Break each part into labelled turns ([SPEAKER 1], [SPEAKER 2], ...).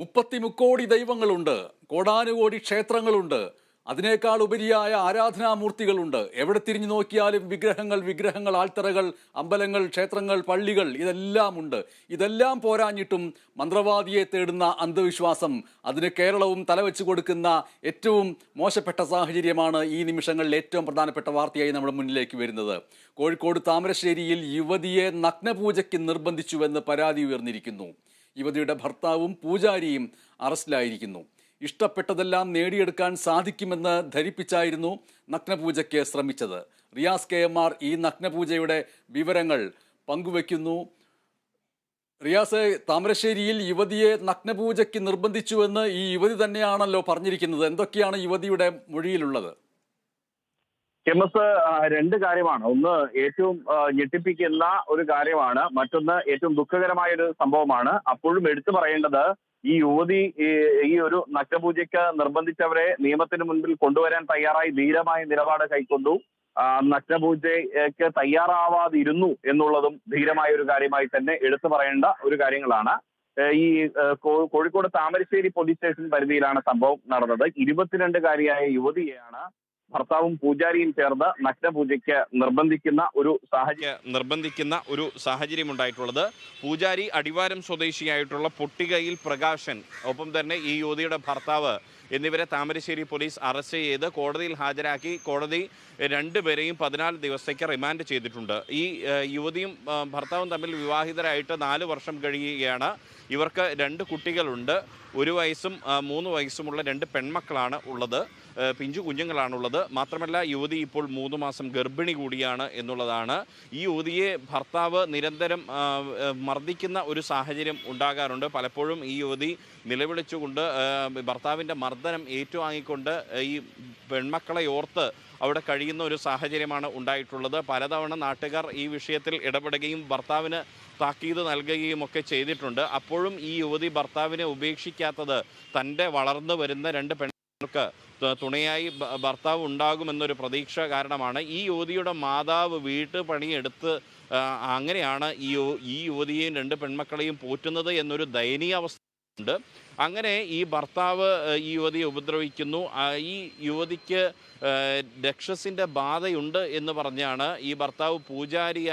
[SPEAKER 1] മുപ്പത്തി മുക്കോടി ദൈവങ്ങളുണ്ട് കോടാനുകോടി ക്ഷേത്രങ്ങളുണ്ട് അതിനേക്കാൾ ഉപരിയായ ആരാധനാമൂർത്തികളുണ്ട്. എവിടെ തിരിഞ്ഞു നോക്കിയാലും വിഗ്രഹങ്ങൾ വിഗ്രഹങ്ങൾ ആൽത്തറകൾ അമ്പലങ്ങൾ ക്ഷേത്രങ്ങൾ പള്ളികൾ ഇതെല്ലാം ഉണ്ട് ഇതെല്ലാം പോരാഞ്ഞിട്ടും മന്ത്രവാദിയെ തേടുന്ന അന്ധവിശ്വാസം അതിന് കേരളവും തലവെച്ച് കൊടുക്കുന്ന ഏറ്റവും മോശപ്പെട്ട സാഹചര്യമാണ് ഈ നിമിഷങ്ങളിൽ ഏറ്റവും പ്രധാനപ്പെട്ട വാർത്തയായി നമ്മുടെ മുന്നിലേക്ക് വരുന്നത്. കോഴിക്കോട് താമരശ്ശേരിയിൽ യുവതിയെ നഗ്നപൂജയ്ക്ക് നിർബന്ധിച്ചുവെന്ന് പരാതി ഉയർന്നിരിക്കുന്നു. യുവതിയുടെ ഭർത്താവും പൂജാരിയും അറസ്റ്റിലായിരിക്കുന്നു. ഇഷ്ടപ്പെട്ടതെല്ലാം നേടിയെടുക്കാൻ സാധിക്കുമെന്ന് ധരിപ്പിച്ചായിരുന്നു നഗ്നപൂജയ്ക്ക് ശ്രമിച്ചത്. റിയാസ് കെ എം ആർ ഈ നഗ്നപൂജയുടെ വിവരങ്ങൾ പങ്കുവെക്കുന്നു റിയാസ് താമരശ്ശേരിയിൽ യുവതിയെ നഗ്നപൂജയ്ക്ക് നിർബന്ധിച്ചുവെന്ന് ഈ യുവതി തന്നെയാണല്ലോ പറഞ്ഞിരിക്കുന്നത്. എന്തൊക്കെയാണ് യുവതിയുടെ മൊഴിയിലുള്ളത്?
[SPEAKER 2] എം എസ് രണ്ട് കാര്യമാണ്. ഒന്ന് ഏറ്റവും ഞെട്ടിപ്പിക്കുന്ന ഒരു കാര്യമാണ്. മറ്റൊന്ന് ഏറ്റവും ദുഃഖകരമായ ഒരു സംഭവമാണ്. അപ്പോഴും എടുത്തു പറയേണ്ടത് ഈ യുവതി ഈ- ഒരു നഗ്നപൂജയ്ക്ക് നിർബന്ധിച്ചവരെ നിയമത്തിന് മുൻപിൽ കൊണ്ടുവരാൻ തയ്യാറായി ധീരമായ നിലപാട് കൈക്കൊണ്ടു. നഗ്നപൂജയ്ക്ക് തയ്യാറാവാതിരുന്നു എന്നുള്ളതും ധീരമായ ഒരു കാര്യമായി തന്നെ എടുത്തു പറയേണ്ട ഒരു കാര്യങ്ങളാണ്. ഈ കോഴിക്കോട് താമരശ്ശേരി പോലീസ് സ്റ്റേഷൻ പരിധിയിലാണ് സംഭവം നടന്നത്. ഇരുപത്തിരണ്ടുകാരിയായ യുവതിയെയാണ് ഭർത്താവും പൂജാരിയും ചേർന്ന് നഗ്നപൂജയ്ക്ക് നിർബന്ധിക്കുന്ന ഒരു സാഹചര്യം
[SPEAKER 3] നിർബന്ധിക്കുന്ന ഒരു സാഹചര്യം ഉണ്ടായിട്ടുള്ളത് പൂജാരി അടിവാരം സ്വദേശിയായിട്ടുള്ള പൊട്ടികയിൽ പ്രകാശൻ ഒപ്പം തന്നെ ഈ യുവതിയുടെ ഭർത്താവ് എന്നിവരെ താമരശ്ശേരി പോലീസ് അറസ്റ്റ് ചെയ്ത് കോടതിയിൽ ഹാജരാക്കി. കോടതി രണ്ടുപേരെയും പതിനാല് ദിവസത്തേക്ക് റിമാൻഡ് ചെയ്തിട്ടുണ്ട്. ഈ യുവതിയും ഭർത്താവും തമ്മിൽ വിവാഹിതരായിട്ട് നാല് വർഷം കഴിയുകയാണ്. ഇവർക്ക് രണ്ട് കുട്ടികളുണ്ട്. ഒരു വയസ്സും മൂന്ന് വയസ്സുമുള്ള രണ്ട് പെൺമക്കളാണ് ഉള്ളത്. പിഞ്ചു കുഞ്ഞുങ്ങളാണുള്ളത്. മാത്രമല്ല യുവതി ഇപ്പോൾ മൂന്ന് മാസം ഗർഭിണി കൂടിയാണ് എന്നുള്ളതാണ്. ഈ യുവതിയെ ഭർത്താവ് നിരന്തരം മർദ്ദിക്കുന്ന ഒരു സാഹചര്യം ഉണ്ടാകാറുണ്ട്. പലപ്പോഴും ഈ യുവതി നിലവിളിച്ചുകൊണ്ട് ഭർത്താവിന്റെ മർദ്ദനം ഏറ്റുവാങ്ങിക്കൊണ്ട് ഈ പെൺമക്കളെ ഓർത്ത് അവിടെ കഴിയുന്ന ഒരു സാഹചര്യമാണ് ഉണ്ടായിട്ടുള്ളത്. പലതവണ നാട്ടുകാർ ഈ വിഷയത്തിൽ ഇടപെടുകയും ഭർത്താവിന് താക്കീത് നൽകുകയും ഒക്കെ ചെയ്തിട്ടുണ്ട്. അപ്പോഴും ഈ യുവതി ഭർത്താവിനെ ഉപേക്ഷിക്കാത്തത് തന്റെ വളർന്നു വരുന്ന രണ്ട് പെൺമക്കൾക്ക് ത- തുണയായി ഭർത്താവ് ഉണ്ടാകുമെന്നൊരു പ്രതീക്ഷ കാരണമാണ്. ഈ യുവതിയുടെ മാതാവ് വീട്ടു പണിയെടുത്ത് അങ്ങനെയാണ് ഈ ഈ യുവതിയെയും രണ്ട് പെൺമക്കളെയും പോറ്റുന്നത് എന്നൊരു ദയനീയ അവസ്ഥ ഉണ്ട് അങ്ങനെ ഈ ഭർത്താവ് ഈ യുവതിയെ ഉപദ്രവിക്കുന്നു. ഈ യുവതിക്ക് രക്ഷസിന്റെ ബാധയുണ്ട് എന്ന് പറഞ്ഞാണ് ഈ ഭർത്താവ് പൂജാരി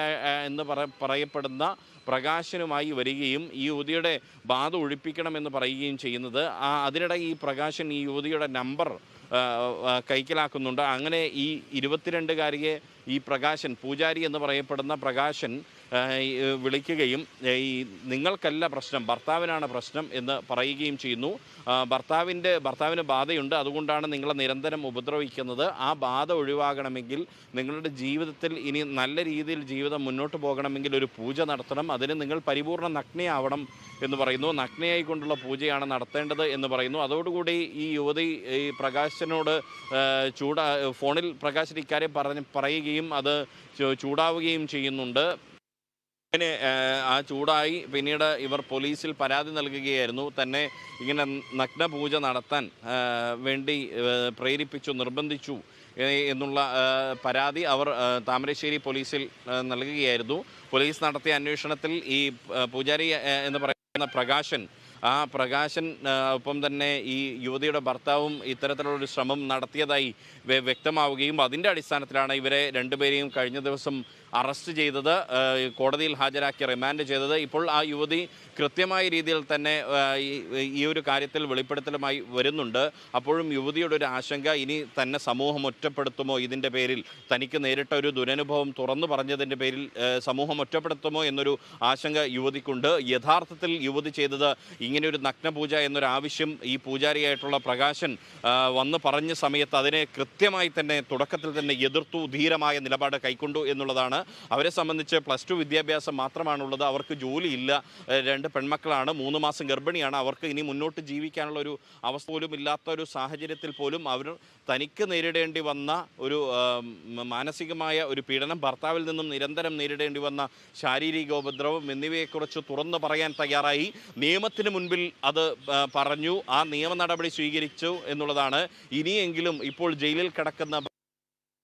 [SPEAKER 3] എന്ന് പറയപ്പെടുന്ന പ്രകാശനുമായി വരികയും ഈ യുവതിയുടെ ബാധ ഒഴിപ്പിക്കണമെന്ന് പറയുകയും ചെയ്യുന്നത്. അതിനിടെ ഈ പ്രകാശൻ ഈ യുവതിയുടെ നമ്പർ കൈക്കലാക്കുന്നുണ്ട്. അങ്ങനെ ഈ ഇരുപത്തിരണ്ടുകാരിയെ ഈ പ്രകാശൻ പൂജാരി എന്ന് പറയപ്പെടുന്ന പ്രകാശൻ വിളിക്കുകയും ഈ നിങ്ങൾക്കല്ല പ്രശ്നം ഭർത്താവിനാണ് പ്രശ്നം എന്ന് പറയുകയും ചെയ്യുന്നു. ഭർത്താവിന്റെ ഭർത്താവിന് ബാധയുണ്ട്. അതുകൊണ്ടാണ് നിങ്ങളെ നിരന്തരം ഉപദ്രവിക്കുന്നത്. ആ ബാധ ഒഴിവാകണമെങ്കിൽ നിങ്ങളുടെ ജീവിതത്തിൽ ഇനി നല്ല രീതിയിൽ ജീവിതം മുന്നോട്ട് പോകണമെങ്കിൽ ഒരു പൂജ നടത്തണം. അതിന് നിങ്ങൾ പരിപൂർണ നഗ്നയാവണം എന്ന് പറയുന്നു. നഗ്നയായി കൊണ്ടുള്ള പൂജയാണ് നടത്തേണ്ടത് എന്ന് പറയുന്നു. അതോടുകൂടി ഈ യുവതി ഈ പ്രകാശനോട് ചൂടാ ഫോണിൽ പ്രകാശൻ ഇക്കാര്യം പറഞ്ഞ് പറയുകയും അത് ചൂടാവുകയും ചെയ്യുന്നുണ്ട്. അങ്ങനെ ആ, ചൂടായി പിന്നീട് ഇവർ പോലീസിൽ പരാതി നൽകുകയായിരുന്നു. തന്നെ ഇങ്ങനെ നഗ്നപൂജ നടത്താൻ വേണ്ടി പ്രേരിപ്പിച്ചു നിർബന്ധിച്ചു എന്നുള്ള പരാതി അവർ താമരശ്ശേരി പോലീസിൽ നൽകുകയായിരുന്നു. പോലീസ് നടത്തിയ അന്വേഷണത്തിൽ ഈ പൂജാരി എന്ന് പറയുന്ന പ്രകാശൻ ആ പ്രകാശൻ ഒപ്പം തന്നെ ഈ യുവതിയുടെ ഭർത്താവും ഇത്തരത്തിലുള്ളൊരു ശ്രമം നടത്തിയതായി വ്യക്തമാവുകയും അതിന്റെ അടിസ്ഥാനത്തിലാണ് ഇവരെ രണ്ടുപേരെയും കഴിഞ്ഞ ദിവസം അറസ്റ്റ് ചെയ്തത് കോടതിയിൽ ഹാജരാക്കി റിമാൻഡ് ചെയ്തത്. ഇപ്പോൾ ആ യുവതി കൃത്യമായ രീതിയിൽ തന്നെ ഈ- ഒരു കാര്യത്തിൽ വെളിപ്പെടുത്തലുമായി വരുന്നുണ്ട്. അപ്പോഴും യുവതിയുടെ ഒരു ആശങ്ക ഇനി തന്നെ സമൂഹം ഒറ്റപ്പെടുത്തുമോ ഇതിന്റെ പേരിൽ? തനിക്ക് നേരിട്ട ഒരു ദുരനുഭവം തുറന്നു പറഞ്ഞതിന്റെ പേരിൽ സമൂഹം ഒറ്റപ്പെടുത്തുമോ എന്നൊരു ആശങ്ക യുവതിക്കുണ്ട്. യഥാർത്ഥത്തിൽ യുവതി ചെയ്തത് ഇങ്ങനെ ഒരു നഗ്നപൂജ എന്നൊരു ആവശ്യം ഈ പൂജാരിയായിട്ടുള്ള പ്രകാശൻ വന്ന് പറഞ്ഞ സമയത്ത് അതിനെ കൃത്യമായി തന്നെ തുടക്കത്തിൽ തന്നെ എതിർത്തു ധീരമായ നിലപാട് കൈക്കൊണ്ടു എന്നുള്ളതാണ്. അവരെ സംബന്ധിച്ച് പ്ലസ് ടു വിദ്യാഭ്യാസം മാത്രമാണുള്ളത്. അവർക്ക് ജോലിയില്ല. രണ്ട് പെൺമക്കളാണ്. മൂന്ന് മാസം ഗർഭിണിയാണ്. അവർക്ക് ഇനി മുന്നോട്ട് ജീവിക്കാനുള്ള ഒരു അവസ്ഥ പോലും ഇല്ലാത്ത ഒരു സാഹചര്യത്തിൽ പോലും അവർ തനിക്ക് നേരിടേണ്ടി വന്ന ഒരു മാനസികമായ ഒരു പീഡനം ഭർത്താവിൽ നിന്നും നിരന്തരം നേരിടേണ്ടി വന്ന ശാരീരിക ഉപദ്രവം എന്നിവയെക്കുറിച്ച് തുറന്നു പറയാൻ തയ്യാറായി. നിയമത്തിന് മുൻപിൽ അത് പറഞ്ഞു. ആ നിയമ നടപടി സ്വീകരിച്ചു എന്നുള്ളതാണ്. ഇനിയെങ്കിലും ഇപ്പോൾ ജയിലിൽ കിടക്കുന്ന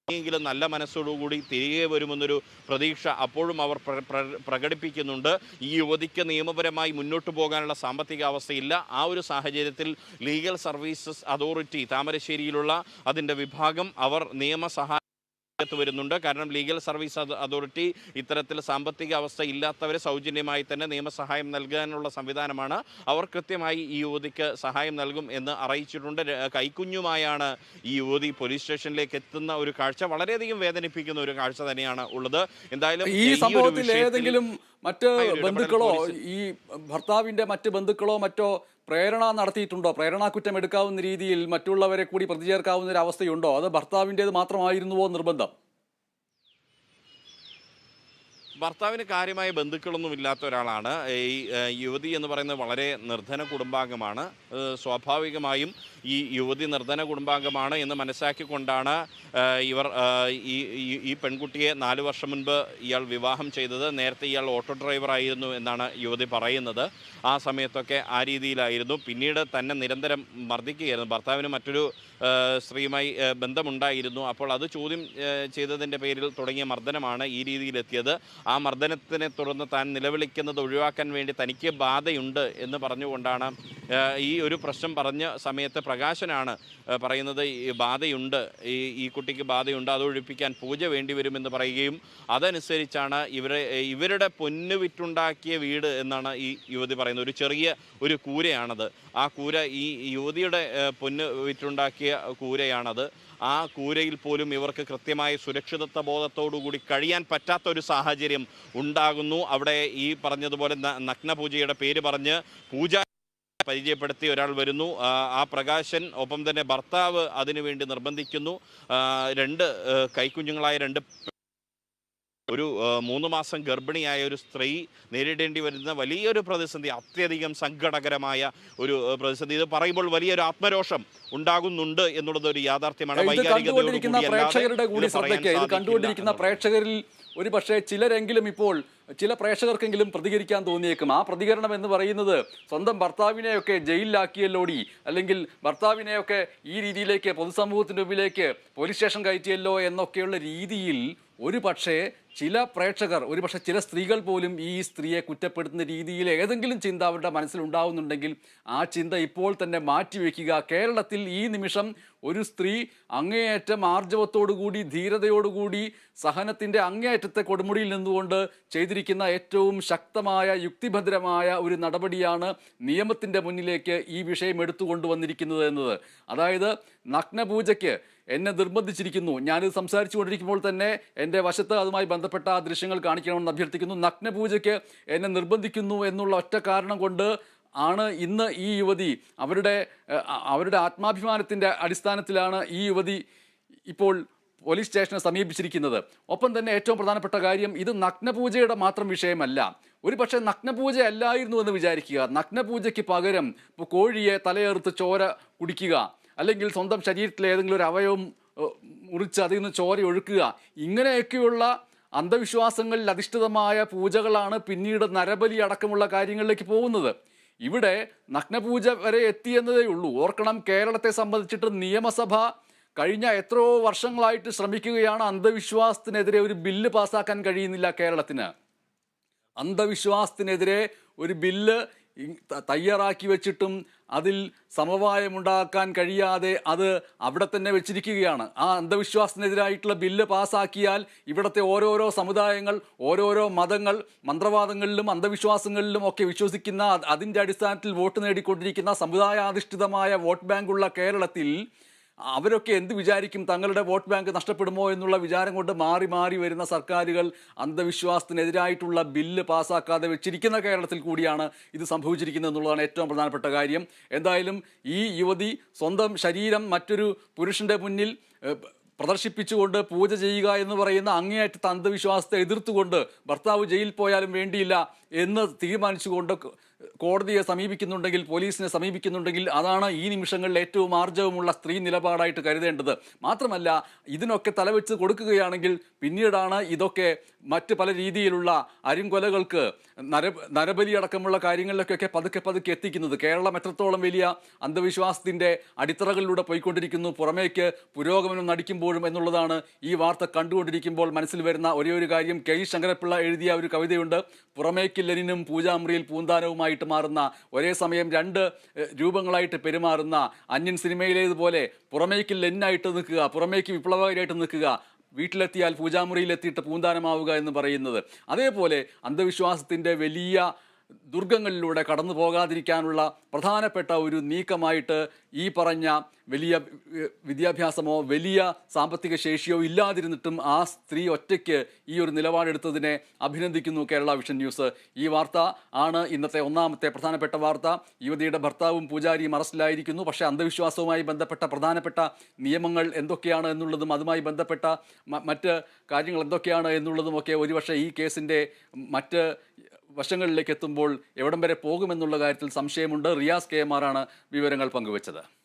[SPEAKER 3] എങ്കിലും നല്ല മനസ്സോടുകൂടി തിരികെ വരുമെന്നൊരു പ്രതീക്ഷ അപ്പോഴും അവർ പ്ര- പ്ര- പ്രകടിപ്പിക്കുന്നുണ്ട്. ഈ യുവതിക്ക് നിയമപരമായി മുന്നോട്ട് പോകാനുള്ള സാമ്പത്തിക അവസ്ഥയില്ല ആ ഒരു സാഹചര്യത്തിൽ ലീഗൽ സർവീസസ് അതോറിറ്റി താമരശ്ശേരിയിലുള്ള അതിന്റെ വിഭാഗം അവർ നിയമസഹായം രംഗത്ത് വരുന്നുണ്ട്. കാരണം ലീഗൽ സർവീസ് അതോറിറ്റി ഇത്തരത്തിൽ സാമ്പത്തിക അവസ്ഥ ഇല്ലാത്തവരെ സൗജന്യമായി തന്നെ നിയമസഹായം നൽകാനുള്ള സംവിധാനമാണ്. അവർ കൃത്യമായി ഈ യുവതിക്ക് സഹായം നൽകും എന്ന് അറിയിച്ചിട്ടുണ്ട്. കൈക്കുഞ്ഞുമായാണ് ഈ യുവതി പോലീസ് സ്റ്റേഷനിലേക്ക് എത്തുന്ന ഒരു കാഴ്ച വളരെയധികം വേദനിപ്പിക്കുന്ന ഒരു കാഴ്ച തന്നെയാണ് ഉള്ളത്. എന്തായാലും
[SPEAKER 1] ഈ സംഭവത്തിൽ ഏതെങ്കിലും മറ്റ് ബന്ധുക്കളോ ഈ ഭർത്താവിന്റെ മറ്റ് ബന്ധുക്കളോ മറ്റോ പ്രേരണ നടത്തിയിട്ടുണ്ടോ? പ്രേരണാകുറ്റം എടുക്കാവുന്ന രീതിയിൽ മറ്റുള്ളവരെ കൂടി പ്രതിചേർക്കാവുന്ന ഒരു അവസ്ഥയുണ്ടോ? അത് ഭർത്താവിന്റെത് മാത്രമായിരുന്നുവോ നിർബന്ധം?
[SPEAKER 3] ഭർത്താവിന് കാര്യമായ ബന്ധുക്കളൊന്നും ഇല്ലാത്ത ഒരാളാണ് ഈ യുവതി എന്ന് പറയുന്നത് വളരെ നിർധന കുടുംബാംഗമാണ്. സ്വാഭാവികമായും ഈ യുവതി നിർധന കുടുംബാംഗമാണ് എന്ന് മനസ്സിലാക്കിക്കൊണ്ടാണ് ഇവർ ഈ ഈ- പെൺകുട്ടിയെ നാല് വർഷം മുൻപ് ഇയാൾ വിവാഹം ചെയ്തത്. നേരത്തെ ഇയാൾ ഓട്ടോ ഡ്രൈവറായിരുന്നു എന്നാണ് യുവതി പറയുന്നത്. ആ സമയത്തൊക്കെ ആ രീതിയിലായിരുന്നു. പിന്നീട് തന്നെ നിരന്തരം മർദ്ദിക്കുകയായിരുന്നു. ഭർത്താവിന് മറ്റൊരു സ്ത്രീയുമായി ബന്ധമുണ്ടായിരുന്നു. അപ്പോൾ അത് ചോദ്യം ചെയ്തതിന്റെ പേരിൽ തുടങ്ങിയ മർദ്ദനമാണ് ഈ രീതിയിലെത്തിയത്. ആ മർദ്ദനത്തിനെ തുടർന്ന് താൻ നിലവിളിക്കുന്നത് ഒഴിവാക്കാൻ വേണ്ടി തനിക്ക് ബാധയുണ്ട് എന്ന് പറഞ്ഞുകൊണ്ടാണ് ഈ ഒരു പ്രശ്നം പറഞ്ഞ സമയത്ത് പ്രകാശനാണ് പറയുന്നത് ഈ ബാധയുണ്ട് ഈ ഈ കുട്ടിക്ക് ബാധയുണ്ട് അത് ഒഴിപ്പിക്കാൻ പൂജ വേണ്ടി വരുമെന്ന് പറയുകയും അതനുസരിച്ചാണ് ഇവരെ ഇവരുടെ പൊന്നു വിറ്റുണ്ടാക്കിയ വീട് എന്നാണ് ഈ യുവതി പറയുന്നത്. ഒരു ചെറിയ ഒരു കൂരയാണത്. ആ കൂര ഈ യുവതിയുടെ പൊന്ന് വിറ്റുണ്ടാക്കിയ കൂരയാണത്. ആ കൂരയിൽ പോലും ഇവർക്ക് കൃത്യമായ സുരക്ഷിതത്വ ബോധത്തോടുകൂടി കഴിയാൻ പറ്റാത്ത ഒരു സാഹചര്യം ഉണ്ടാകുന്നു. അവിടെ ഈ പറഞ്ഞതുപോലെ നഗ്നപൂജയുടെ പേര് പറഞ്ഞ് പൂജ പരിചയപ്പെടുത്തി ഒരാൾ വരുന്നു. ആ, പ്രകാശൻ ഒപ്പം തന്നെ ഭർത്താവ് അതിനുവേണ്ടി നിർബന്ധിക്കുന്നു. രണ്ട് കൈക്കുഞ്ഞുങ്ങളായ രണ്ട് ഒരു മൂന്ന് മാസം ഗർഭിണിയായ ഒരു സ്ത്രീ നേരിടേണ്ടി വരുന്ന വലിയൊരു പ്രതിസന്ധി അത്യധികം സങ്കടകരമായ ഒരു പ്രതിസന്ധി. ഇത് പറയുമ്പോൾ വലിയൊരു ആത്മരോഷം ഉണ്ടാകുന്നുണ്ട് എന്നുള്ളത് ഒരു യാഥാർത്ഥ്യമാണ്.
[SPEAKER 1] കണ്ടുകൊണ്ടിരിക്കുന്ന പ്രേക്ഷകരുടെ കൂടി ശ്രദ്ധയ്ക്ക് ഇത് കണ്ടുകൊണ്ടിരിക്കുന്ന പ്രേക്ഷകരിൽ ഒരു പക്ഷേ ചിലരെങ്കിലും ഇപ്പോൾ ചില പ്രേക്ഷകർക്കെങ്കിലും പ്രതികരിക്കാൻ തോന്നിയേക്കും. ആ പ്രതികരണം എന്ന് പറയുന്നത് സ്വന്തം ഭർത്താവിനെയൊക്കെ ജയിലിലാക്കിയല്ലോടി? അല്ലെങ്കിൽ ഭർത്താവിനെയൊക്കെ ഈ രീതിയിലേക്ക് പൊതുസമൂഹത്തിന്റെ മുമ്പിലേക്ക് പോലീസ് സ്റ്റേഷൻ കയറ്റിയല്ലോ എന്നൊക്കെയുള്ള രീതിയിൽ ഒരു പക്ഷേ ചില പ്രേക്ഷകർ ഒരുപക്ഷേ ചില സ്ത്രീകൾ പോലും ഈ സ്ത്രീയെ കുറ്റപ്പെടുത്തുന്ന രീതിയിൽ ഏതെങ്കിലും ചിന്ത അവരുടെ മനസ്സിലുണ്ടാവുന്നുണ്ടെങ്കിൽ ആ ചിന്ത ഇപ്പോൾ തന്നെ മാറ്റിവെക്കുക. കേരളത്തിൽ ഈ നിമിഷം ഒരു സ്ത്രീ അങ്ങേയറ്റം ആർജവത്തോടുകൂടി ധീരതയോടുകൂടി സഹനത്തിന്റെ അങ്ങേയറ്റത്തെ കൊടുമുടിയിൽ നിന്നുകൊണ്ട് ചെയ്തിരിക്കുന്ന ഏറ്റവും ശക്തമായ യുക്തിഭദ്രമായ ഒരു നടപടിയാണ് നിയമത്തിന്റെ മുന്നിലേക്ക് ഈ വിഷയം എടുത്തുകൊണ്ടുവന്നിരിക്കുന്നത് എന്നത്. അതായത് നഗ്നപൂജയ്ക്ക് എന്നെ നിർബന്ധിച്ചിരിക്കുന്നു. ഞാനിത് സംസാരിച്ചു കൊണ്ടിരിക്കുമ്പോൾ തന്നെ എന്റെ വശത്ത് അതുമായി ബന്ധപ്പെട്ട ദൃശ്യങ്ങൾ കാണിക്കണമെന്ന് അഭ്യർത്ഥിക്കുന്നു. നഗ്നപൂജയ്ക്ക് എന്നെ നിർബന്ധിക്കുന്നു എന്നുള്ള ഒറ്റ കാരണം കൊണ്ട് ആണ് ഇന്ന് ഈ യുവതി. അവരുടെ അവരുടെ ആത്മാഭിമാനത്തിന്റെ അടിസ്ഥാനത്തിലാണ് ഈ യുവതി ഇപ്പോൾ പോലീസ് സ്റ്റേഷനെ സമീപിച്ചിരിക്കുന്നത്. ഒപ്പം തന്നെ ഏറ്റവും പ്രധാനപ്പെട്ട കാര്യം ഇത് നഗ്നപൂജയുടെ മാത്രം വിഷയമല്ല. ഒരു പക്ഷേ നഗ്നപൂജ അല്ലായിരുന്നു എന്ന് വിചാരിക്കുക. നഗ്നപൂജയ്ക്ക് പകരം ഇപ്പോൾ കോഴിയെ തലയേർത്ത് ചോര കുടിക്കുക അല്ലെങ്കിൽ സ്വന്തം ശരീരത്തിലെ ഏതെങ്കിലും ഒരു അവയവം മുറിച്ച് അതിൽ നിന്ന് ചോര ഒഴുക്കുക ഇങ്ങനെയൊക്കെയുള്ള അന്ധവിശ്വാസങ്ങളിൽ അധിഷ്ഠിതമായ പൂജകളാണ് പിന്നീട് നരബലി അടക്കമുള്ള കാര്യങ്ങളിലേക്ക് പോകുന്നത്. ഇവിടെ നഗ്നപൂജ വരെ എത്തിയെന്നതേ ഉള്ളൂ. ഓർക്കണം കേരളത്തെ സംബന്ധിച്ചിട്ട് നിയമസഭ കഴിഞ്ഞ എത്രയോ വർഷങ്ങളായിട്ട് ശ്രമിക്കുകയാണ്. അന്ധവിശ്വാസത്തിനെതിരെ ഒരു ബില്ല് പാസ്സാക്കാൻ കഴിയുന്നില്ല കേരളത്തിന്. അന്ധവിശ്വാസത്തിനെതിരെ ഒരു ബില്ല് തയ്യാറാക്കി വെച്ചിട്ടും അതിൽ സമവായമുണ്ടാക്കാൻ കഴിയാതെ അത് അവിടെ തന്നെ വെച്ചിരിക്കുകയാണ്. ആ അന്ധവിശ്വാസത്തിനെതിരായിട്ടുള്ള ബില്ല് പാസ്സാക്കിയാൽ ഇവിടുത്തെ ഓരോരോ സമുദായങ്ങൾ ഓരോരോ മതങ്ങൾ മന്ത്രവാദങ്ങളിലും അന്ധവിശ്വാസങ്ങളിലും ഒക്കെ വിശ്വസിക്കുന്ന അത് അതിന്റെ അടിസ്ഥാനത്തിൽ വോട്ട് നേടിക്കൊണ്ടിരിക്കുന്ന സമുദായാധിഷ്ഠിതമായ വോട്ട് ബാങ്കുള്ള കേരളത്തിൽ അവരൊക്കെ എന്ത് വിചാരിക്കും തങ്ങളുടെ വോട്ട് ബാങ്ക് നഷ്ടപ്പെടുമോ എന്നുള്ള വിചാരം കൊണ്ട് മാറി മാറി വരുന്ന സർക്കാരുകൾ അന്ധവിശ്വാസത്തിനെതിരായിട്ടുള്ള ബില്ല് പാസ്സാക്കാതെ വെച്ചിരിക്കുന്ന കേരളത്തിൽ കൂടിയാണ് ഇത് സംഭവിച്ചിരിക്കുന്നത് എന്നുള്ളതാണ് ഏറ്റവും പ്രധാനപ്പെട്ട കാര്യം. എന്തായാലും ഈ യുവതി സ്വന്തം ശരീരം മറ്റൊരു പുരുഷന്റെ മുന്നിൽ പ്രദർശിപ്പിച്ചുകൊണ്ട് പൂജ ചെയ്യുക എന്ന് പറയുന്ന അങ്ങേയറ്റത്തെ അന്ധവിശ്വാസത്തെ എതിർത്തുകൊണ്ട് ഭർത്താവ് ജയിലിൽ പോയാലും വേണ്ടിയില്ല എന്ന് തീരുമാനിച്ചുകൊണ്ട് കോടതിയെ സമീപിക്കുന്നുണ്ടെങ്കിൽ പോലീസിനെ സമീപിക്കുന്നുണ്ടെങ്കിൽ അതാണ് ഈ നിമിഷങ്ങളിൽ ഏറ്റവും ആർജവമുള്ള സ്ത്രീ നിലപാടായിട്ട് കരുതേണ്ടത്. മാത്രമല്ല ഇതിനൊക്കെ തലവെച്ച് കൊടുക്കുകയാണെങ്കിൽ പിന്നീടാണ് ഇതൊക്കെ മറ്റ് പല രീതിയിലുള്ള അരിങ്കൊലകൾക്ക് നര നരബലി അടക്കമുള്ള കാര്യങ്ങളിലൊക്കെ പതുക്കെ പതുക്കെ എത്തിക്കുന്നത്. കേരളം എത്രത്തോളം വലിയ അന്ധവിശ്വാസത്തിന്റെ അടിത്തറകളിലൂടെ പോയിക്കൊണ്ടിരിക്കുന്നു പുറമേക്ക് പുരോഗമനം നടിക്കുമ്പോഴും എന്നുള്ളതാണ് ഈ വാർത്ത കണ്ടുകൊണ്ടിരിക്കുമ്പോൾ മനസ്സിൽ വരുന്ന ഒരേ ഒരു കാര്യം. കെ. ശങ്കരപ്പിള്ള എഴുതിയ ഒരു കവിതയുണ്ട് പുറമേക്ക് ലെനിനും പൂജാമുറിയിൽ പൂന്താനവുമായിട്ട് മാറുന്ന ഒരേ സമയം രണ്ട് രൂപങ്ങളായിട്ട് പെരുമാറുന്ന അന്യൻ സിനിമയിലേതുപോലെ പുറമേക്ക് ലെന്നായിട്ട് നിൽക്കുക പുറമേക്ക് വിപ്ലവകാരിയായിട്ട് നിൽക്കുക വീട്ടിലെത്തിയാൽ പൂജാമുറിയിലെത്തിയിട്ട് പൂന്താനമാവുക എന്ന് പറയുന്നത്. അതേപോലെ അന്ധവിശ്വാസത്തിന്റെ വലിയ ദുർഗങ്ങളിലൂടെ കടന്നു പോകാതിരിക്കാനുള്ള പ്രധാനപ്പെട്ട ഒരു നീക്കമായിട്ട് ഈ പറഞ്ഞ വലിയ വിദ്യാഭ്യാസമോ വലിയ സാമ്പത്തിക ശേഷിയോ ഇല്ലാതിരുന്നിട്ടും ആ സ്ത്രീ ഒറ്റയ്ക്ക് ഈ ഒരു നിലപാടെടുത്തതിനെ അഭിനന്ദിക്കുന്നു കേരള വിഷൻ ന്യൂസ്. ഈ വാർത്ത ആണ് ഇന്നത്തെ ഒന്നാമത്തെ പ്രധാനപ്പെട്ട വാർത്ത. യുവതിയുടെ ഭർത്താവും പൂജാരിയും അറസ്റ്റിലായിരിക്കുന്നു. പക്ഷേ അന്ധവിശ്വാസവുമായി ബന്ധപ്പെട്ട പ്രധാനപ്പെട്ട നിയമങ്ങൾ എന്തൊക്കെയാണ് എന്നുള്ളതും അതുമായി ബന്ധപ്പെട്ട മറ്റ് കാര്യങ്ങൾ എന്തൊക്കെയാണ് എന്നുള്ളതുമൊക്കെ ഒരുപക്ഷെ ഈ കേസിന്റെ മറ്റ് വശങ്ങളിലേക്ക് എത്തുമ്പോൾ എവിടം വരെ പോകുമെന്നുള്ള കാര്യത്തിൽ സംശയമുണ്ട്. റിയാസ് കെ എം ആറാണ് വിവരങ്ങൾ പങ്കുവച്ചത്.